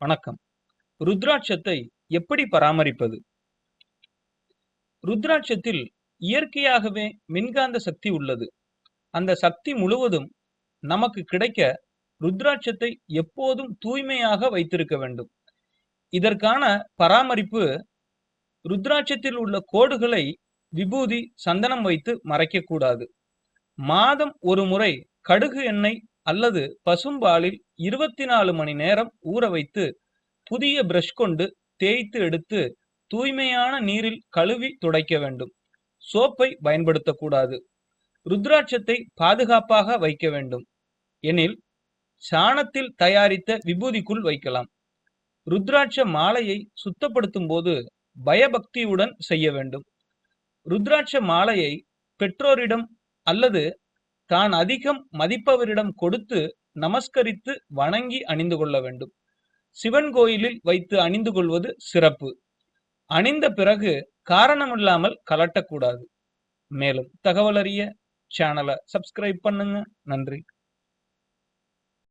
வணக்கம். ருத்ராட்சத்தை எப்படி பராமரிப்பது? ருத்ராட்சத்தில் இயற்கையாகவே மின்காந்த சக்தி உள்ளது. அந்த சக்தி முழுவதும் நமக்கு கிடைக்க ருத்ராட்சத்தை எப்போதும் தூய்மையாக வைத்திருக்க வேண்டும். இதற்கான பராமரிப்பு ருத்ராட்சத்தில் உள்ள கோடுகளை விபூதி சந்தனம் வைத்து மறைக்கக்கூடாது. மாதம் ஒரு முறை கடுகு எண்ணெய் அல்லது பசும்பாலில் இருபத்தி நாலு மணி நேரம் ஊற வைத்து புதிய பிரஷ் கொண்டு தேய்த்து எடுத்து தூய்மையான நீரில் கழுவி துடைக்க வேண்டும். சோப்பை பயன்படுத்தக்கூடாது. ருத்ராட்சத்தை பாதுகாப்பாக வைக்க வேண்டும். எனில் சாணத்தில் தயாரித்த விபூதிக்குள் வைக்கலாம். ருத்ராட்ச மாலையை சுத்தப்படுத்தும் போது பயபக்தியுடன் செய்ய வேண்டும். ருத்ராட்ச மாலையை பெற்றோரிடம் அல்லது தான் அதிகம் மதிப்பவரிடம் கொடுத்து நமஸ்கரித்து வணங்கி அணிந்து கொள்ள வேண்டும். சிவன் கோயிலில் வைத்து அணிந்து கொள்வது சிறப்பு. அணிந்த பிறகு காரணமில்லாமல் கலட்டக்கூடாது. மேலும் தகவல் அறிய சேனலை சப்ஸ்கிரைப் பண்ணுங்க. நன்றி.